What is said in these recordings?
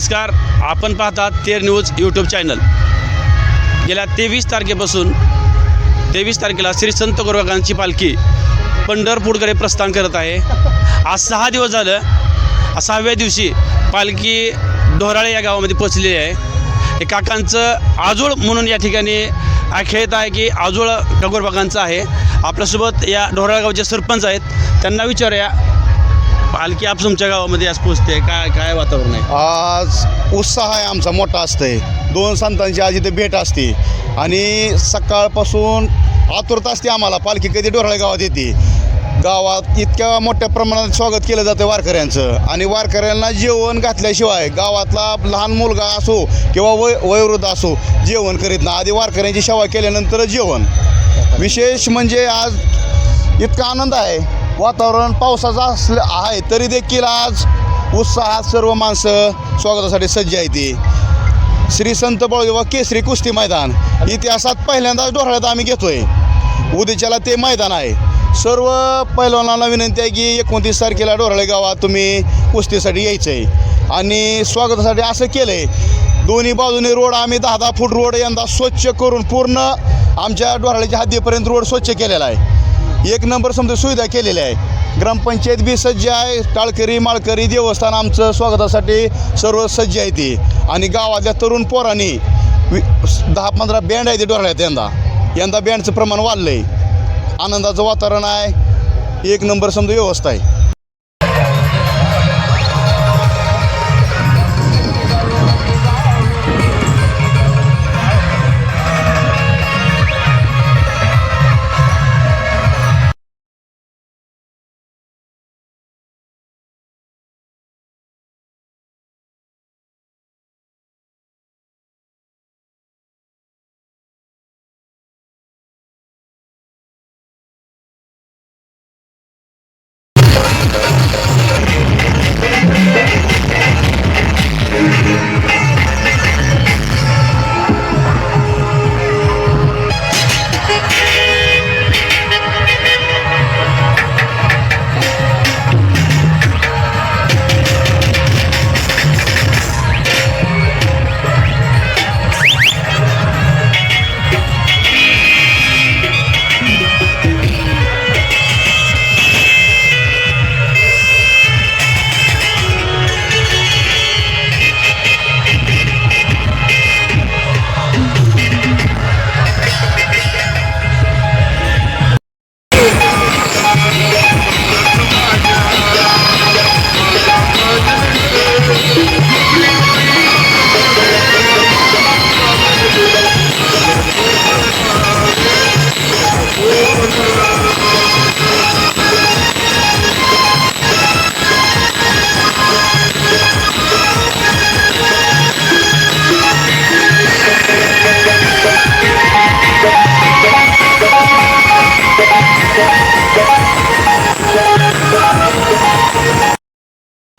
नमस्कार आपण पाहतात तेर न्यूज यूट्यूब चॅनल. गेल्या तेवीस तारखेपासून तेवीस तारखेला श्री संत गोरगांची पालखी पंढरपूरकडे प्रस्थान करत आहे. आज सहा दिवस झालं सहाव्या दिवशी पालखी डोराळे या गावामध्ये पोचलेली आहे. हे काकांचं आजोळ म्हणून या ठिकाणी खेळत आहे की आजोळ गोरबाकांचं आहे. आपल्यासोबत या ढोराळ गावचे सरपंच आहेत त्यांना विचारूया पालखी आप तुमच्या गावामध्ये आज पोचते काय काय वातावरण आहे? आज उत्साह आहे आमचा मोठा असतंय. दोन संतांची आज इथे भेट असते. आणि सकाळपासून आतुरता असते आम्हाला. पालखी कधी डोराळे गावात येते. गावात इतक्या मोठ्या प्रमाणात स्वागत केलं जातं वारकऱ्यांचं. आणि वारकऱ्यांना जेवण घातल्याशिवाय गावातला लहान मुलगा असो किंवा वय वयोवृद्ध असो जेवण करीत ना आधी वारकऱ्यांची सेवा केल्यानंतर जेवण. विशेष म्हणजे आज इतका आनंद आहे. वातावरण पावसाचं असलं आहे तरी देखील आज उत्साहात सर्व माणसं स्वागतासाठी सज्ज आहे ती श्री संत बळदेवा केसरी कुस्ती मैदान. इतिहासात पहिल्यांदाच डोहाळ्यात आम्ही घेतोय. उद्याच्याला ते मैदान आहे. सर्व पैलवानांना विनंती आहे की एकोणतीस तारखेला डोराळे गावात तुम्ही कुस्तीसाठी यायचं आहे आणि स्वागतासाठी असं केलं आहे दोन्ही बाजूने रोड आम्ही दहा दहा फूट रोड यंदा स्वच्छ करून पूर्ण आमच्या डोराळ्याच्या हद्दीपर्यंत रोड स्वच्छ केलेला आहे. एक नंबर समजा सुविधा केलेल्या आहे. ग्रामपंचायत बी सज्ज आहे. टाळकरी माळकरी देवस्थान आमचं स्वागतासाठी सर्व सज्ज आहे ती. आणि गावातल्या तरुण पोरांनी वि दहा पंधरा बँड आहे ते डोराळ्यात यंदा. यंदा बँडचं प्रमाण वाढलं आहे आनंदाचं वातावरण आहे. एक नंबर समजा व्यवस्था आहे.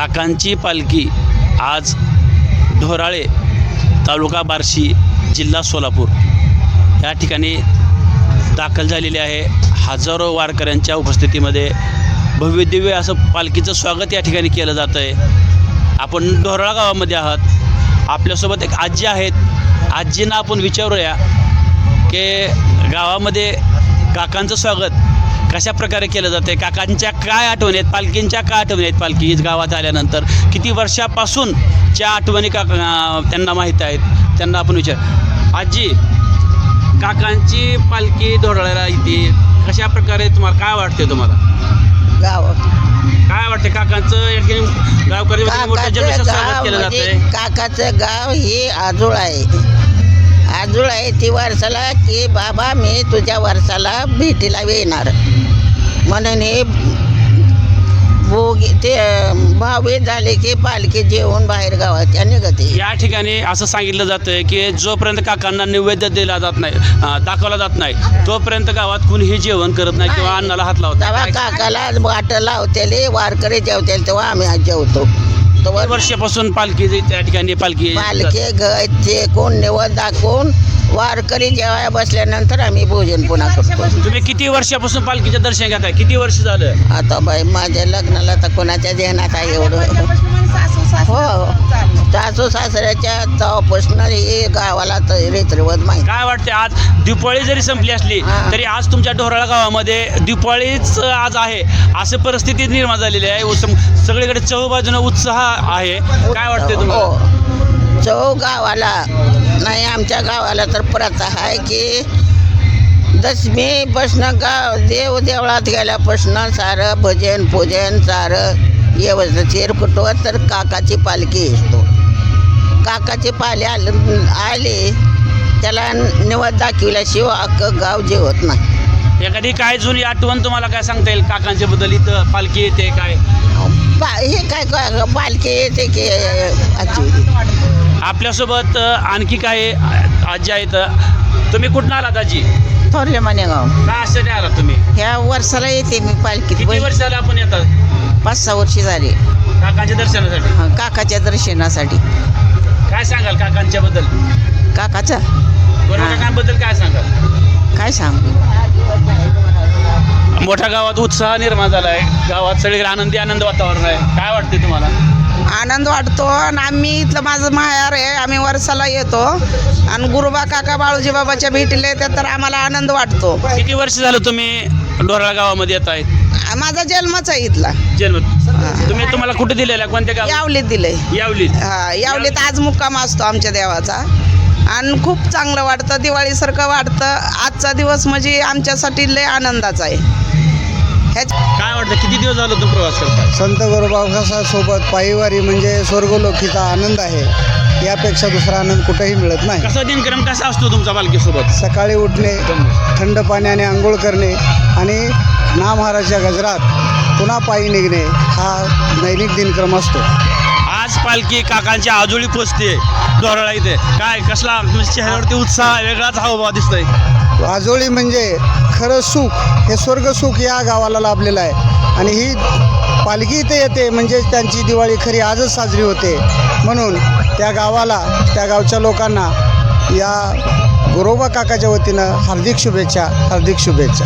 काकांची पालखी आज ढोराळे तालुका बार्शी जिल्हा सोलापूर. या ठिकाणी दाखल झालेली आहे. हजारो वारकऱ्यांच्या उपस्थितीमध्ये भव्यदिव्य असं पालखीचं स्वागत या ठिकाणी केलं जातं आहे आपण ढोराळा गावामध्ये आहात. आपल्यासोबत एक आजी आहेत. आजींना आपण विचारूया की गावामध्ये काकांचं स्वागत कशा प्रकारे केलं जाते काकांच्या काय आठवणी आहेत? पालखींच्या काय आठवणी आहेत? पालखी गावात आल्यानंतर किती वर्षापासून च्या आठवणी काका त्यांना माहीत आहेत? त्यांना आपण विचार. आजी काकांची पालखी ढोरळ्याला येते कशा प्रकारे तुम्हाला काय वाटते तुम्हाला? गाव. काय वाटते काकांचं गावकरी काकाचं गाव म्हणजे काकाचं गाव हे आजोळ आहे. आजोळ आहे ती वर्षाला की बाबा मी तुझ्या वर्षाला भेटीला येणार. म्हणून हे भोगी ते भावे झाले की पालखी जेवण बाहेर गावाच्या निघते. या ठिकाणी असं सांगितलं जातं की जोपर्यंत काकांना नैवेद्य दिला जात नाही अं, दाखवला जात नाही तोपर्यंत गावात कुणीही जेवण करत नाही किंवा अन्नाला हात लावत तेव्हा नाही काकाला वाट लावतेले वारकरी जेवतेले तेव्हा आम्ही आज जेवतो. तेव्हा वर्षापासून पालखी त्या ठिकाणी पालखी पालखी गचे कोण निवड दाखवून वारकरी जेवाया बसल्यानंतर आम्ही भोजन पुन्हा करतो. तुम्ही किती वर्षापासून पालखीचं दर्शन घेताय? किती वर्ष झालं? आता बाई माझ्या लग्नाला तर कोणाच्या ध्यानात आहे एवढं? हो. सासू सासऱ्याच्या तेव्हापासून हे गावाला तर रीतरिवाज माहिती. काय वाटते आज? दिपाळी जरी संपली असली. तरी आज तुमच्या ढोराळा गावामध्ये दिपाळीच आज आहे. असं परिस्थिती निर्माण झालेली आहे. सगळीकडे चहूबाजूनं उत्साह आहे. काय वाटते तुम्हाला? हो चौ गावाला नाही आमच्या गावाला तर प्रथा आहे की दशमीपासनं गाव देव देवळात गेल्यापासनं सारं भजन पूजन सारं व्यवस्थित कुठं तर काकाची पालखी असतो काकाची पाली आल आली त्याला निवड दाखविल्याशिवाय अख्खं गाव जेवत नाही. एखादी काय जुनी आठवण तुम्हाला काय सांगता येईल काकांच्या बद्दल? इथं पालखी येते काय? पा हे काय काय पालखी येते की आजी? आपल्यासोबत आणखी काय आजी आहेत. तुम्ही कुठून आलात आजी? थोरले मानेगाव. काय असं नाही आलात तुम्ही? ह्या वर्षाला येते मी पालखीत. किती वर्ष झालं आपण येतात? पाच सहा वर्षी झाली. काकांच्या दर्शनासाठी? हं, काकाच्या दर्शनासाठी. काय सांगाल काकांच्या बद्दल काकाचा? बरोबर हा. काकांबद्दल काय सांगाल? काय सांगू? मोठ्या गावात उत्साह निर्माण झाला आहे गावात सगळीकडे आनंदी आनंद वातावरण आहे. काय वाटते तुम्हाला? आनंद वाटतो आणि आम्ही इथलं माझं माहेर आहे आम्ही वर्षाला येतो. आणि गुरुबा काका बाळूजी बाबाच्या भेटीला येतात तर आम्हाला आनंद वाटतो. किती वर्ष झालं तुम्ही डोराळा गावामध्ये येत आहे माझा जन्मच आहे इथला. जन्म. तुम्ही तुम्हाला कुठे दिलेला कोणत्या गाव यावलीत दिलंय. यावली हा यावलीत आज मुक्काम असतो आमच्या देवाचा. आणि खूप चांगलं वाटतं दिवाळीसारखं वाटतं. आजचा दिवस म्हणजे आमच्यासाठी लय आनंदाचा आहे. काय वाटतं किती दिवस झालं तुम्ही प्रवास करता संत गुरुबाबासासोबत पायीवारी म्हणजे स्वर्गलोकीचा आनंद आहे. यापेक्षा दुसरा आनंद कुठेही मिळत नाही. कसा दिनक्रम कसा असतो तुमचा पालखीसोबत सकाळी उठणे थंड पाण्याने आंघोळ करणे आणि नामहाराच्या गजरात पुन्हा पायी निघणे हा दैनिक दिनक्रम असतो. आज पालखी काकांच्या आजोळी पोचते डोराळा इथे. काय कसला तुमच्या चेहऱ्यावरती उत्साह वेगळाच हावभाव दिसतोय. आजोळी म्हणजे खरं सुख हे स्वर्ग सुख या गावाला लाभलेलं आहे. आणि ही पालखी इथे येते म्हणजे त्यांची दिवाळी खरी आजच साजरी होते. म्हणून त्या गावाला त्या गावच्या लोकांना या गोरोबा काकाच्या वतीनं हार्दिक शुभेच्छा हार्दिक शुभेच्छा.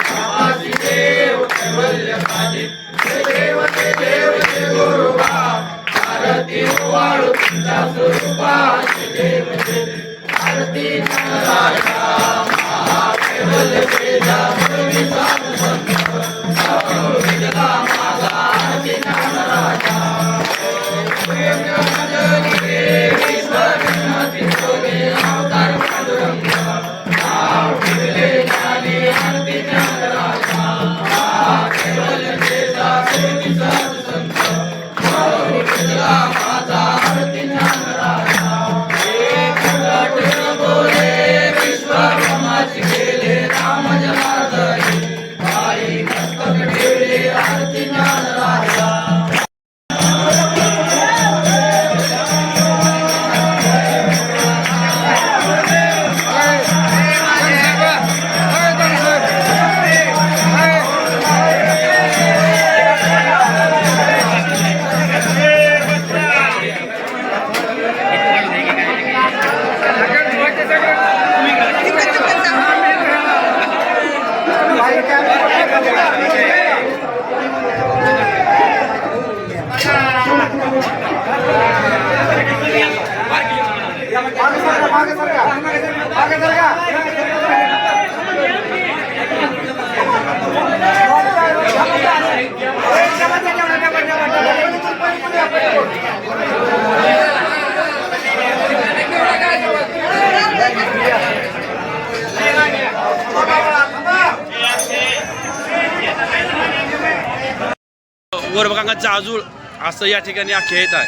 गोरबकांचा आजूळ असं या ठिकाणी आख्यायित आहे.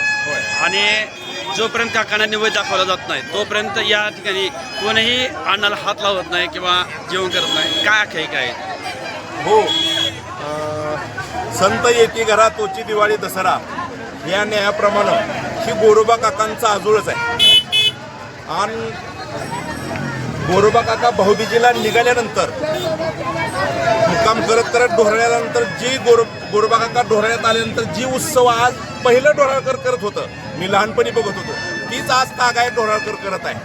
आणि जोपर्यंत काकांना निवेद दाखवला जात नाही तोपर्यंत या ठिकाणी कोणीही अन्नाला हात लावत नाही किंवा जेवण करत नाही. काय आख्यायिका आहे हो. संत येती घरा तोची दिवाळी दसरा या न्यायाप्रमाणे ही गोरोबा काकांचा आजोळच आहे. आणि गोरोबा काका भाऊबीजीला निघाल्यानंतर मुक्काम करत करत ढोरळ्यानंतर जी गोर गोरोबा काका ढोरण्यात आल्यानंतर जी उत्सव आज पहिलं ढोराळकर करत होतं मी लहानपणी बघत होतो. तीच आज तागाय ढोराळकर करत आहे.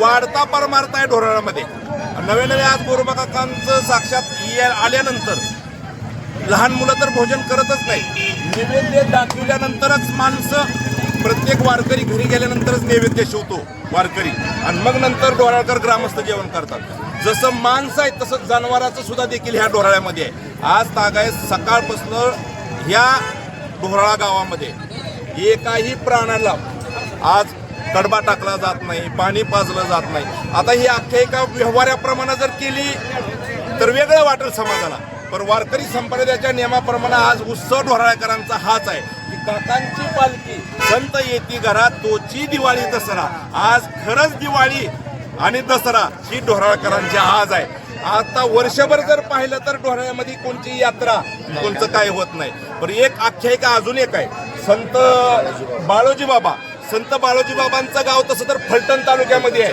वाढता परमार्थ आहे ढोराळामध्ये. नवे नवे आज गोरोबा काकांचं साक्षात आल्यानंतर लहान मुलं तर भोजन करतच नाही. नैवेद्य दाखविल्यानंतरच माणसं प्रत्येक वारकरी घरी गेल्यानंतरच नैवेद्य शिवतो वारकरी. आणि मग नंतर डोराळकर ग्रामस्थ जेवण करतात. जसं माणसं आहे तसं जनावराचं सुद्धा देखील ह्या डोराळ्यामध्ये आहे. आज तागाय सकाळपासनं ह्या डोराळा गावामध्ये. एकाही प्राण्याला आज कडबा टाकला जात नाही पाणी पाजलं जात नाही. आता ही आख्यायिका व्यवहाराप्रमाणे जर केली तर वेगळं वाटेल समाजाला. पण वारकरी संप्रदायाच्या नियमाप्रमाणे आज उत्सव ढोराळकरांचा हाच आहे की काकांची पालखी संत येती घरात तोची दिवाळी दसरा. आज खरंच दिवाळी आणि दसरा ही ढोराळकरांची आज आहे. आता वर्षभर जर पाहिलं तर ढोराळ्यामध्ये कोणची यात्रा कोणचं काय होत नाही. पण एक आख्यायिका अजून एक आहे. संत बाळोजी बाबा. संत बाळोजी बाबांचं गाव तसं तर फलटण तालुक्यामध्ये आहे.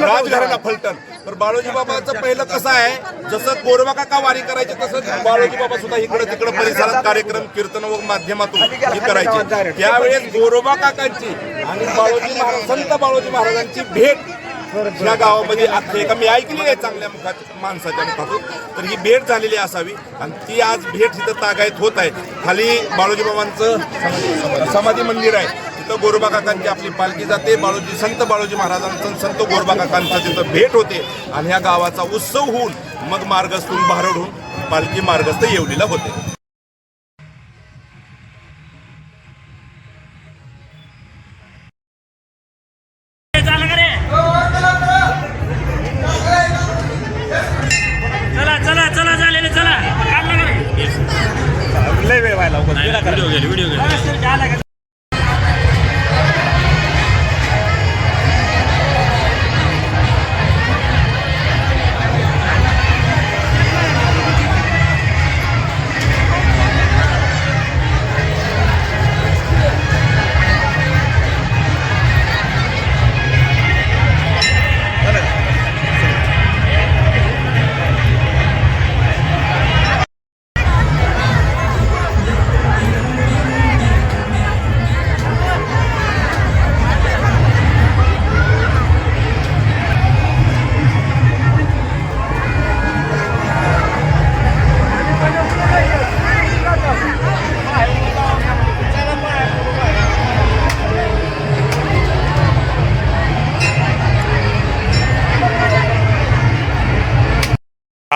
राजघराणा फलटण. तर बाळोजी बाबाचं पहिलं कसं आहे? जसं गोरबा काका वारी करायचे तसं बाळोजी बाबा सुद्धा इकडे तिकडे परिसरात कार्यक्रम कीर्तन व माध्यमातून हे करायचे. त्यावेळेस गोरोबा काकांची आणि बाळोजी महाराज संत बाळोजी महाराजांची भेट या गावामध्ये आख्यायिका. मी ऐकली आहे चांगल्या मुखात माणसाच्या मुखातून. तर ही भेट झालेली असावी आणि ती आज भेट तिथं तागायत होत आहे. खाली बाळोजी बाबांचं समाधी मंदिर आहे. तिथं गोरोबा काकांची आपली पालखी जाते. बाळोजी संत बाळोजी महाराजांचं संत गोरोबा काकांचं तिथं भेट होते. आणि ह्या गावाचा उत्सव होऊन मग मार्गस्थून बारडून पालखी मार्गस्थ येवलीला होते.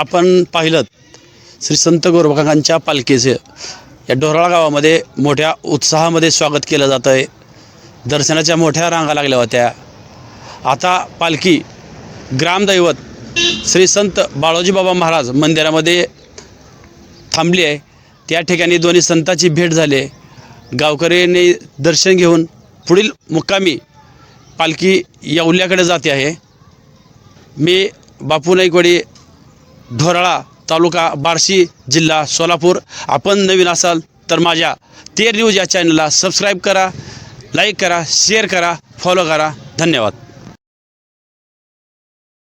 आपण पाहिलं श्री संत गोरबकाकांच्या पालखीचे. या डोराळा गावामध्ये मोठ्या उत्साहामध्ये स्वागत केलं जातं आहे. दर्शनाच्या मोठ्या रांगा लागल्या होत्या. आता पालखी ग्रामदैवत श्री संत बाळोजी बाबा महाराज मंदिरामध्ये थांबली आहे. त्या ठिकाणी दोन्ही संतांची भेट झाली गावकऱ्यांनी दर्शन घेऊन पुढील मुक्कामी पालखी येवल्याकडे जाते आहे. मी बापू नाईकवाडी ढोराळा तालुका बार्शी जिल्हा सोलापूर. आपण नवीन असाल तर माझ्या तेर न्यूज या चॅनलला सबस्क्राईब करा लाईक करा शेअर करा फॉलो करा. धन्यवाद.